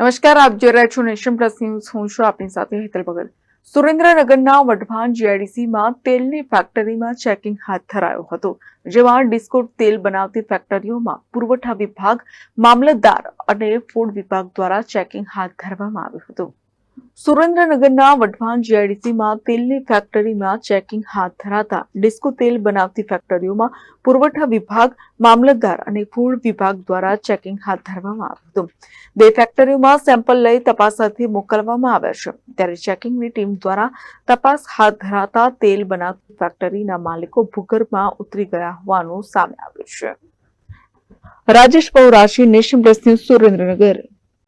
નમસ્કાર, આપ જોઈ રહ્યા છો નેશન પ્લસ ન્યૂઝ. હું છું આપની સાથે હેતલ ભગત. સુરેન્દ્રનગરના વઢવાણ જીઆઈડીસીમાં તેલની ફેક્ટરીમાં ચેકિંગ હાથ ધરાયો હતો, જેમાં ડિસ્કો તેલ બનાવતી ફેક્ટરીઓમાં પુરવઠા વિભાગ, મામલતદાર અને ફૂડ વિભાગ દ્વારા ચેકિંગ હાથ ધરવામાં આવ્યું હતું. સુરેન્દ્રનગરના વઢવાણ જીઆઈડીસીમાં તેલની ફેક્ટરીમાં ચેકિંગ હાથ ધરાતા. ડિસ્કો તેલ બનાવતી ફેક્ટરીઓમાં પુરવઠા વિભાગ, મામલતદાર અને ફૂડ વિભાગ દ્વારા ચેકિંગ હાથ ધરવામાં આવ્યું હતું. બે ફેક્ટરીઓમાં સેમ્પલ લઈ તપાસ અર્થે મોકલવામાં આવ્યા છે. ત્યારે ચેકિંગની ટીમ દ્વારા તપાસ હાથ ધરાતા તેલ બનાવતી ફેક્ટરીના માલિકો ભૂગર્ભમાં ઉતરી ગયા હોવાનું સામે આવ્યું છે. Rajesh Paurashi Nation Press News Surendranagar.